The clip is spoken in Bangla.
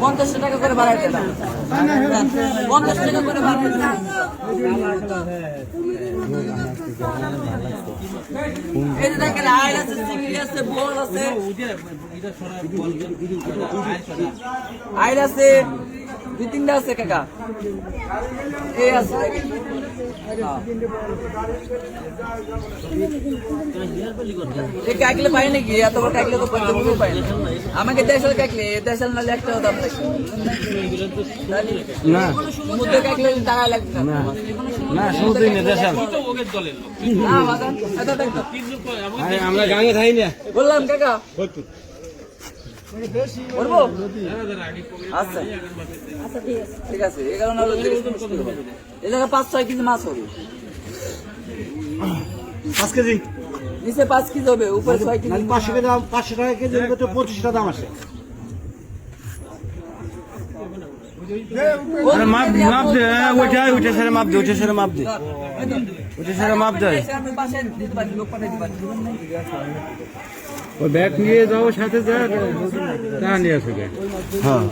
পঞ্চাশ টাকা করে বাড়াই দিলাম। পঞ্চাশ টাকা করে বাড়াই দিলাম। এই দেখেন আছে, চিংড়ি আছে। আইল আছে, দুই তিনটা আছে, কাকা। এই আছে। দেখেন হ্যাঁ। এই কাকলে পাই নাকি? এত বড় কাকলে তো পঞ্চাশ পাই না। সমুদ্রে কাকলে লাগবে দেশাল। আমরা গাঙে থাই না। বললাম কাকা। আচ্ছা। ঠিক আছে। এই কারণে হলো যে জায়গায় পাঁচ ছয় কেজি মাছ হবে। পাঁচ কেজি? নিচে পাঁচ কেজি হবে উপরে ছয় কেজি। পাঁচশো কেজি দাম পাঁচশো টাকা কেজি তো পঁচিশটা দাম আছে। আরে মাপ মাপ দে হ্যাঁ, ওইটাই ওইটা সেরে মাপ দে ওইটা সেরে মাপ দে। ওইটা সেরে মাপ দে। ওই ব্যাগ নিয়ে যাও সাথে যা তা নিয়ে আসো হ্যাঁ।